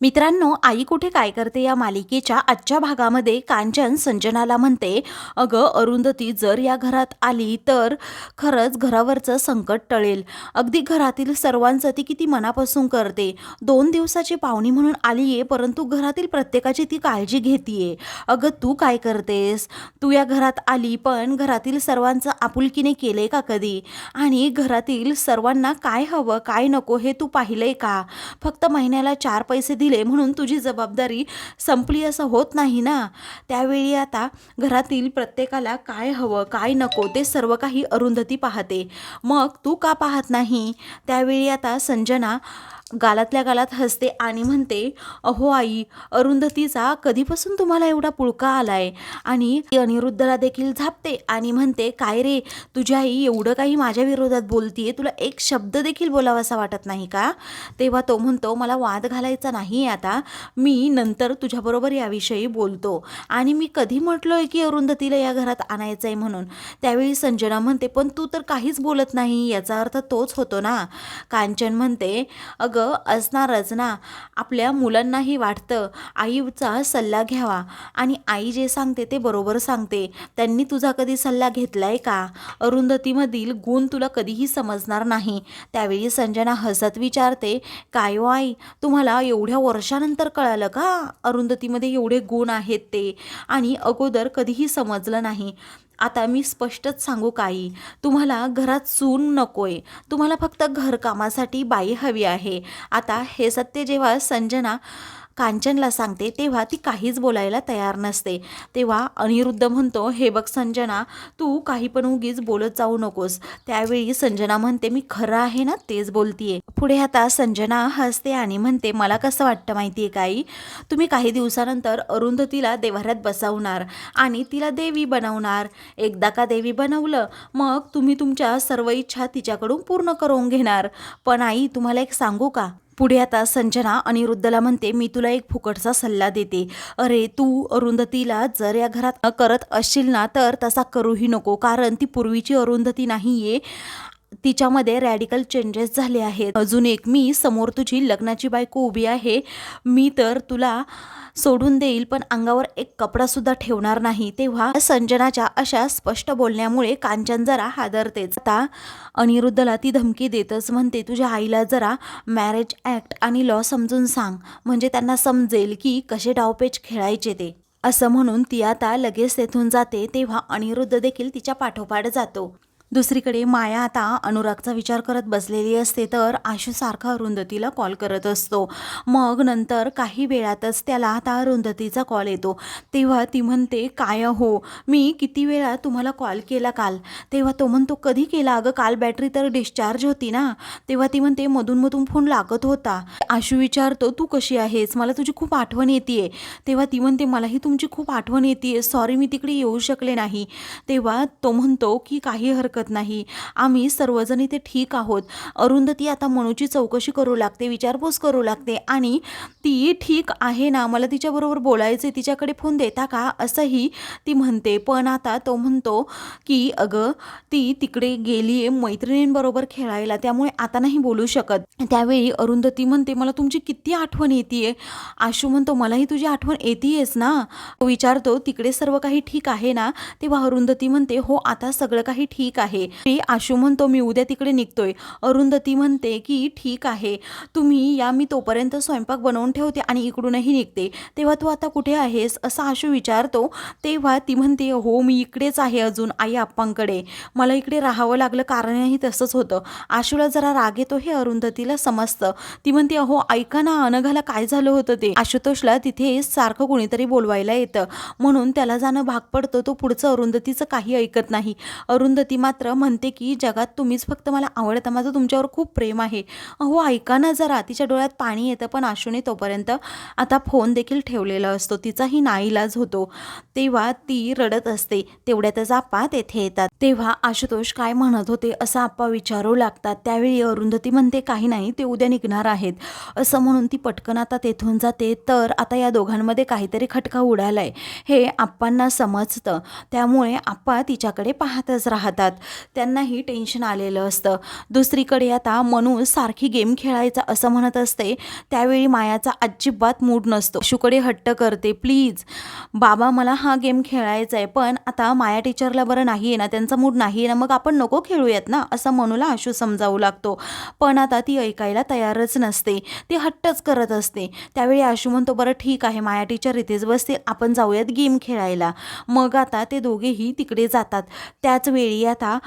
मित्रांनो आई कुठे काय करते या मालिकेच्या आजच्या भागामध्ये कांचन संजनाला म्हणते अगं अरुंधती जर या घरात आली तर खरंच घरावरचं संकट टळेल. अगदी घरातील सर्वांचं ती किती मनापासून करते. दोन दिवसाची पाहुणी म्हणून आली आहे परंतु घरातील प्रत्येकाची ती काळजी घेतीये. अगं तू काय करतेस? तू या घरात आली पण घरातील सर्वांचं आपुलकीने केलंय का कधी? आणि घरातील सर्वांना काय हवं काय नको हे तू पाहिलंय का? फक्त महिन्याला चार पैसे दिले म्हणून तुझी जबाबदारी संपली असं होत नाही ना? त्यावेळी आता घरातील प्रत्येकाला काय हवं काय नको ते सर्व काही अरुंधती पाहते. मग तू का पाहत नाही? त्यावेळी आता संजना गालातल्या गालात हसते आणि म्हणते अहो आई अरुंधतीचा कधीपासून तुम्हाला एवढा पुळका आलाय? आणि ती अनिरुद्धला देखील झापते आणि म्हणते काय रे तुझी आई एवढं काही माझ्या विरोधात बोलतीये? तुला एक शब्द देखील बोलावासा वाटत नाही का? तेव्हा तो म्हणतो मला वाद घालायचा नाही आता. मी नंतर तुझ्याबरोबर याविषयी बोलतो. आणि मी कधी म्हटलोय की अरुंधतीला या घरात आणायचं आहे म्हणून? त्यावेळी संजना म्हणते पण तू तर काहीच बोलत नाही. याचा अर्थ तोच होतो ना. कांचन म्हणते अगं असणारच ना. आपल्या मुलांनाही वाटतं आईचा सल्ला घ्यावा. आणि आई जे सांगते ते बरोबर सांगते. त्यांनी तुझा कधी सल्ला घेतला आहे का? अरुंधतीमधील गुण तुला कधीही समजणार नाही. त्यावेळी संजना हसत विचारते काय हो आई? तुम्हाला एवढ्या वर्षानंतर कळालं का? अरुंधतीमध्ये एवढे गुण आहेत ते. आणि अगोदर कधीही समजलं नाही. आता मी स्पष्टच सांगू काही. तुम्हाला घरात सून नकोय. तुम्हाला फक्त घरकामासाठी बाई हवी आहे. आता हे सत्य जेव्हा संजना कांचनला सांगते तेव्हा ती काहीच बोलायला तयार नसते. तेव्हा अनिरुद्ध म्हणतो हे बघ संजना तू काही पण उगीच बोलत जाऊ नकोस. त्यावेळी संजना म्हणते मी खरं आहे ना तेच बोलतीये. पुढे आता संजना हसते आणि म्हणते मला कसं वाटतं माहितीये काही तुम्ही काही दिवसानंतर अरुंधतीला देवाऱ्यात बसवणार आणि तिला देवी बनवणार. एकदा का देवी बनवलं मग तुम्ही तुमच्या सर्व इच्छा तिच्याकडून पूर्ण करून घेणार. पण आई तुम्हाला एक सांगू का? पुढे आता संजना अनिरुद्धला म्हणते मी तुला एक फुकटचा सल्ला देते. अरे तू अरुंधतीला जर या घरात करत असशील ना तर तसा करूही नको कारण ती पूर्वीची अरुंधती नाहीये. तिच्यामध्ये रॅडिकल चेंजेस झाले आहेत. अजून एक मी समोर तुझी लग्नाची बायको उभी आहे. मी तर तुला सोडून देईल पण अंगावर एक कपडासुद्धा ठेवणार नाही. तेव्हा संजनाच्या अशा स्पष्ट बोलण्यामुळे कांचन जरा हादरतेच आता अनिरुद्धला ती धमकी देतच म्हणते तुझ्या आईला जरा मॅरेज ॲक्ट आणि लॉ समजून सांग. म्हणजे त्यांना समजेल की कसे डावपेच खेळायचे ते. असं म्हणून ती आता लगेच तेथून जाते तेव्हा अनिरुद्ध देखील तिच्या पाठोपाठ जातो. दुसरीकडे माया आता अनुरागचा विचार करत बसलेली असते तर आशूसारखा अरुंधतीला कॉल करत असतो. मग नंतर काही वेळातच त्याला आता अरुंधतीचा कॉल येतो. तेव्हा ती म्हणते काय हो मी किती वेळा तुम्हाला कॉल केला काल? तेव्हा तो म्हणतो कधी केला? अगं काल बॅटरी तर डिस्चार्ज होती ना? तेव्हा ती म्हणते मधून मधून फोन लागत होता. आशू विचारतो तू कशी आहेस? मला तुझी खूप आठवण येते तेव्हा ती म्हणते मलाही तुमची खूप आठवण येते सॉरी मी तिकडे येऊ शकले नाही. तेव्हा तो म्हणतो की काही हरकत नाही. आम्ही सर्वजण इथे ठीक आहोत. अरुंधती आता मनूची चौकशी करू लागते विचारपूस करू लागते आणि ती ठीक आहे ना? मला तिच्याबरोबर बोलायचे तिच्याकडे फोन देता का? असंही ती म्हणते. पण आता तो म्हणतो की अगं ती तिकडे गेली आहे मैत्रिणींबरोबर खेळायला त्यामुळे आता नाही बोलू शकत. त्यावेळी अरुंधती म्हणते मला तुमची किती आठवण येते आशू म्हणतो मलाही तुझी आठवण येतेयच ना? तो विचारतो तिकडे सर्व काही ठीक आहे ना? तेव्हा अरुंधती म्हणते हो आता सगळं काही ठीक आहे. आहे. श्री आशू म्हणतो मी उद्या तिकडे निघतोय. अरुंधती म्हणते की ठीक आहे. तुम्ही या मी तोपर्यंत स्वयंपाक बनवून ठेवते आणि इकडूनही निघते. तेव्हा तू आता कुठे आहेस? असं आशू विचारतो. तेव्हा ती म्हणते हो मी इकडेच आहे अजून आई आप्पांकडे. मला इकडे राहावं लागलं कारणही तसंच होतं. आशूला जरा राग येतो हे अरुंधतीला समजतं. ती म्हणते अहो ऐका ना अनघाला काय झालं होतं ते? आशुतोषला तिथे सारखं कोणीतरी बोलवायला येतं. म्हणून त्याला जाणं भाग पडतं. तो पुढचं अरुंधतीचं काही ऐकत नाही. अरुंधती मात्र मात्र म्हणते की जगात तुम्हीच फक्त मला आवडता. माझं तुमच्यावर खूप प्रेम आहे. अहो ऐका ना जरा. तिच्या डोळ्यात पाणी येतं पण आशूने तोपर्यंत आता फोन देखील ठेवलेला असतो. तिचाही नाईलाज होतो. तेव्हा ती रडत असते. तेवढ्यातच आप्पा तेथे येतात. तेव्हा आशुतोष काय म्हणत होते असं आप्पा विचारू लागतात. त्यावेळी अरुंधती म्हणते काही नाही. ते उद्या निघणार आहेत. असं म्हणून ती पटकन आता तेथून जाते. तर आता या दोघांमध्ये काहीतरी खटका उडालाय. हे आप्पांना समजतं. त्यामुळे आप्पा तिच्याकडे पाहतच राहतात. त्यांनाही टेन्शन आलेलं असतं. दुसरीकडे आता मनू सारखी गेम खेळायचा असं म्हणत असते त्यावेळी मायाचा अजिबात मूड नसतो. शुकडे हट्ट करते प्लीज बाबा मला हा गेम खेळायचा आहे पण आता माया टीचरला बरं नाही आहे ना त्यांचा मूड नाही आहे ना मग आपण नको खेळूयात ना असं मनूला आशू समजावू लागतो. पण आता ती ऐकायला तयारच नसते. ती हट्टच करत असते. त्यावेळी आशू म्हणतो बरं ठीक आहे माया टीचर इथेच बसतील आपण जाऊयात गेम खेळायला. मग आता ते दोघेही तिकडे जातात. त्याच वेळी आता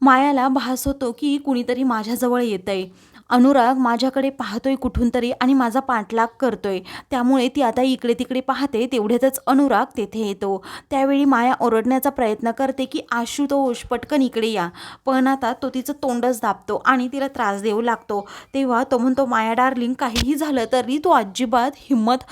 मायाला भास होतो की कुणीतरी माझ्याजवळ येत आहे अनुराग माझ्याकडे पाहतोय कुठून तरी आणि माझा पाठलाग करतोय. त्यामुळे ती आता इकडे तिकडे पाहते तेवढ्यातच अनुराग तेथे येतो. त्यावेळी माया ओरडण्याचा प्रयत्न करते की आशुतोष पटकन इकडे या. पण आता तो तिचं तोंडच दाबतो आणि तिला त्रास देऊ लागतो. तेव्हा तो म्हणतो माया डार्लिंग काहीही झालं तरी तू अजिबात हिंमत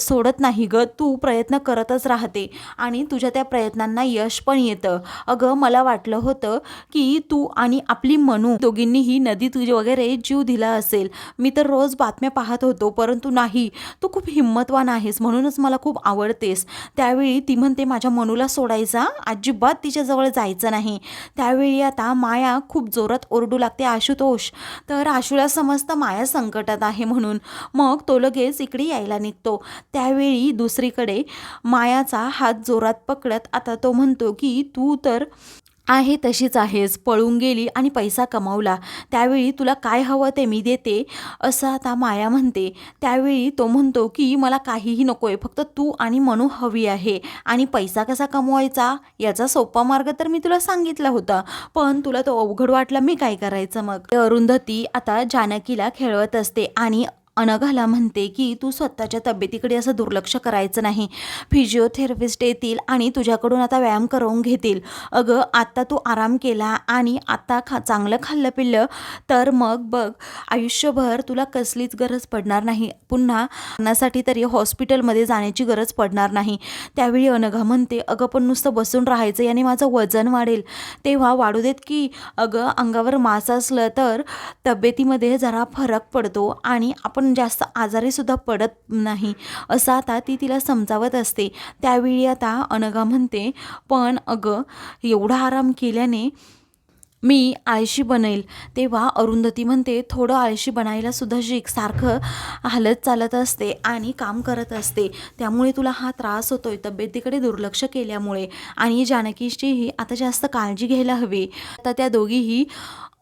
सोडत नाही ग. तू प्रयत्न करतच राहते आणि तुझ्या त्या प्रयत्नांना यश पण येतं. अगं मला वाटलं होतं की तू आणि आपली मनू दोघींनीही नदी वगैरे वगैरे जीव दिला असेल. मी तर रोज बातम्या पाहत होतो परंतु नाही. तू खूप हिंमतवान आहेस म्हणूनच मला खूप आवडतेस. त्यावेळी ती म्हणते माझ्या मनूला सोडायचा? अजिबात तिच्याजवळ जायचं नाही. त्यावेळी आता माया खूप जोरात ओरडू लागते आशुतोष तर आशूला समजतं माया संकटात आहे म्हणून. मग तो लगेच इकडे यायला निघतो. त्यावेळी दुसरीकडे मायाचा हात जोरात पकडत आता तो म्हणतो की तू तर आहे तशीच आहेस. पळून गेली आणि पैसा कमावला. त्यावेळी तुला काय हवं ते मी देते असं आता माया म्हणते. त्यावेळी तो म्हणतो की मला काहीही नको आहे फक्त तू आणि मनू हवी आहे. आणि पैसा कसा कमवायचा? याचा सोपा मार्ग तर मी तुला सांगितला होता. पण तुला तो अवघड वाटला. मी काय करायचं मग? अरुंधती आता जानकीला खेळवत असते आणि अनघाला म्हणते की तू स्वतःच्या तब्येतीकडे असं दुर्लक्ष करायचं नाही. फिजिओथेरपिस्ट येतील आणि तुझ्याकडून आता व्यायाम करवून घेतील. अगं आत्ता तू आराम केला आणि आत्ता खा चांगलं खाल्लं पिल्लं तर मग बघ आयुष्यभर तुला कसलीच गरज पडणार नाही. पुन्हा अन्नासाठी तरी हॉस्पिटलमध्ये जाण्याची गरज पडणार नाही. त्यावेळी अनघा म्हणते अगं पण नुसतं बसून राहायचं याने माझं वजन वाढेल. तेव्हा वाढू देत की अगं अंगावर मास असलं तर तब्येतीमध्ये जरा फरक पडतो आणि आपण जास्त आजारीसुद्धा पडत नाही असं आता ती तिला समजावत असते. त्यावेळी आता अनघा म्हणते पण अगं एवढा आराम केल्याने मी आळशी बनेल. तेव्हा अरुंधती म्हणते थोडं आळशी बनायला सुद्धा शिक. सारखं हालत चालत असते आणि काम करत असते. त्यामुळे तुला हा त्रास होतोय. तब्येतीकडे दुर्लक्ष केल्यामुळे आणि जानकीचीही आता जास्त काळजी घ्यायला हवी. आता त्या दोघीही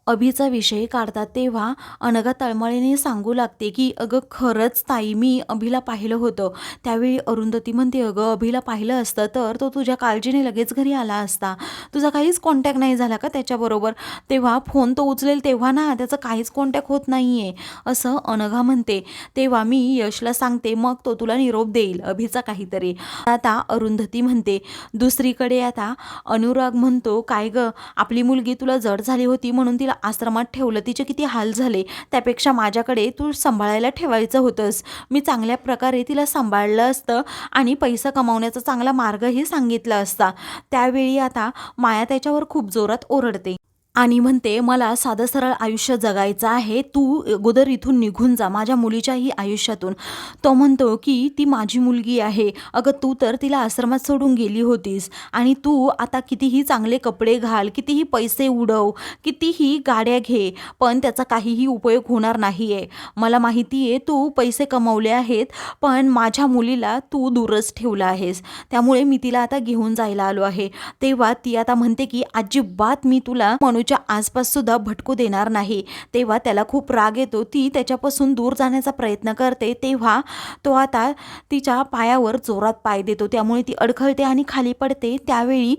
अभिचा विषय काढतात तेव्हा अनघा तळमळीने सांगू लागते की अगं खरंच ताई मी अभिला पाहिलं होतं. त्यावेळी अरुंधती म्हणते अगं अभिला पाहिलं असतं तर तो तुझ्या काळजीने लगेच घरी आला असता. तुझा काहीच कॉन्टॅक्ट नाही झाला का त्याच्याबरोबर? तेव्हा फोन तो उचलेल तेव्हा ना त्याचं काहीच कॉन्टॅक्ट होत नाही आहे असं अनघा म्हणते. तेव्हा मी यशला सांगते मग तो तुला निरोप देईल अभिचा काहीतरी. आता अरुंधती म्हणते दुसरीकडे आता अनुराग म्हणतो काय गं आपली मुलगी तुला जड झाली होती म्हणून तिला आश्रमात ठेवलं तिचे किती हाल झाले त्यापेक्षा माझ्याकडे तू सांभाळायला ठेवायचं होतंस. मी चांगल्या प्रकारे तिला सांभाळलं असतं आणि पैसा कमावण्याचा चांगला मार्गही सांगितला असता. त्यावेळी आता माया त्याच्यावर खूप जोरात ओरडते. आणि म्हणते मला साधं सरळ आयुष्य जगायचं आहे. तू अगोदर इथून निघून जा. माझ्या मुलीच्याही आयुष्यातून. तो म्हणतो की ती माझी मुलगी आहे. अगं तू तर तिला आश्रमात सोडून गेली होतीस. आणि तू आता कितीही चांगले कपडे घाल कितीही पैसे उडव कितीही गाड्या घे पण त्याचा काहीही उपयोग होणार नाही आहे मला माहिती आहे तू पैसे कमवले आहेत पण माझ्या मुलीला तू दूरच ठेवला आहेस. त्यामुळे मी तिला आता घेऊन जायला आलो आहे. तेव्हा ती आता म्हणते की अजिबात मी तुला म्हणू आसपास सुद्धा भटकू देणार नाही. तेव्हा त्याला खूप राग येतो. ती त्याच्यापासून दूर जाण्याचा प्रयत्न करते. तेव्हा तो आता तिच्या पायावर जोरात पाय देतो. त्यामुळे ती अडखळते आणि खाली पडते. त्यावेळी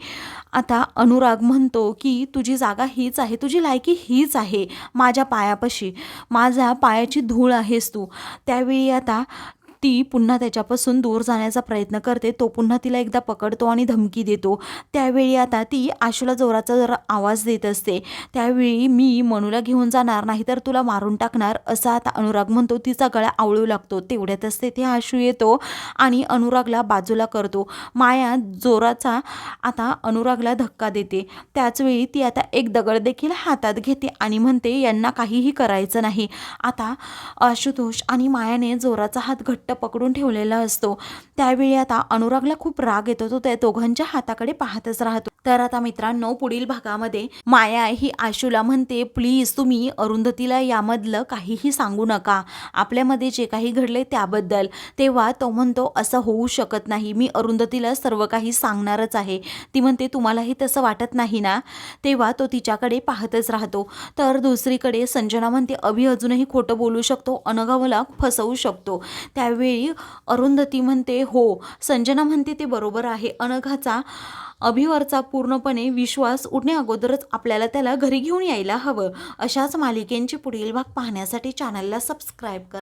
आता अनुराग म्हणतो की तुझी जागा हीच आहे. तुझी लायकी हीच आहे. माझ्या पायापाशी. माझ्या पायाची धूळ आहेस तू. त्यावेळी आता ती पुन्हा त्याच्यापासून दूर जाण्याचा प्रयत्न करते. तो पुन्हा तिला एकदा पकडतो आणि धमकी देतो. त्यावेळी आता ती आशूला जोराचा जरा आवाज देत असते त्यावेळी मी मनूला घेऊन जाणार नाही तर तुला मारून टाकणार असा आता अनुराग म्हणतो. तिचा गळा आवळू लागतो. तेवढ्यातच तेथे आशू येतो आणि अनुरागला बाजूला करतो. माया जोराचा आता अनुरागला धक्का देते. त्याचवेळी ती आता एक दगड देखील हातात घेते आणि म्हणते यांना काहीही करायचं नाही. आता आशुतोष आणि मायाने जोराचा हात घट्ट पकडून ठेवलेला असतो. त्यावेळी आता अनुरागला खूप राग येतो. तो त्या दोघांच्या हाताकडे पाहतच राहतो. तर आता मित्रांनो पुढील भागामध्ये माया ही आशूला म्हणते प्लीज तुम्ही अरुंधतीला यामधलं काहीही सांगू नका. आपल्यामध्ये जे काही घडले त्याबद्दल. तेव्हा तो म्हणतो असं होऊ शकत नाही. मी अरुंधतीला सर्व काही सांगणारच आहे. ती म्हणते तुम्हालाही तसं वाटत नाही ना? तेव्हा तो तिच्याकडे पाहतच राहतो. तर दुसरीकडे संजना म्हणते अभि अजूनही खोटं बोलू शकतो. अनघाला फसवू शकतो. त्यावेळी अरुंधती म्हणते हो. संजना म्हणते ते बरोबर आहे. अनघाचा अभिवरचा पूर्णपणे विश्वास उठणे अगोदरच आपल्याला त्याला घरी घेऊन यायला हवं. अशाच मालिकेंचे पुढील भाग पाहण्यासाठी चॅनलला सबस्क्राईब करा.